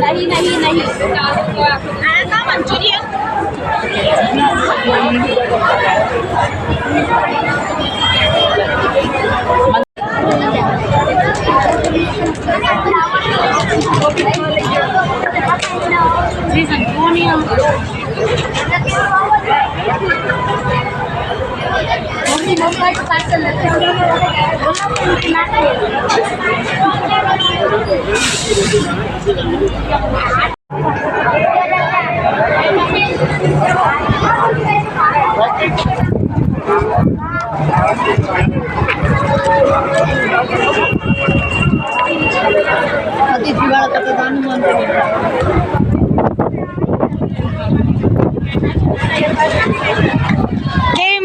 नहीं नहीं नहीं आना मंचूरियन अतिथि वाला तो दान मन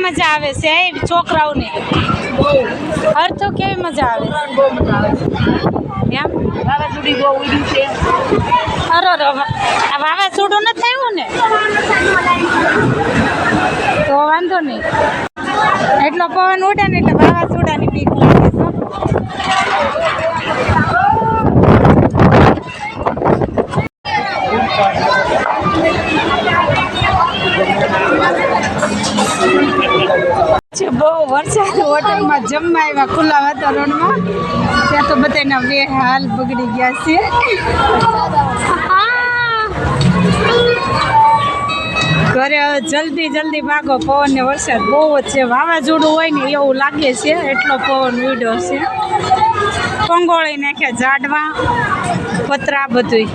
મજા આવે છે એ છોકરાઓને. અર્થો કેવી મજા આવે એમ? વાવાઝોડી બહુ ઉડ્યું છે. અરે આ વાવાઝોડું ન થયું ને? તો વાંધો નહીં. એટલો પવન ઉડે ને એટલે વાવાઝોડાની બીક લાગે છે બહુ વરસાદ હોટલમાં જમવા આવ્યા ખુલ્લા વાતાવરણમાં. ત્યાં તો બધાના બે હાલ બગડી ગયા છે. ઘરે જલ્દી જલ્દી ભાગો પવન ને વરસાદ બહુ જ છે. વાવાઝોડું હોય ને એવું લાગે છે, એટલો પવન ઉડ્યો છે. કંગોળી નાખ્યા ઝાડવા, પતરા બધુંય.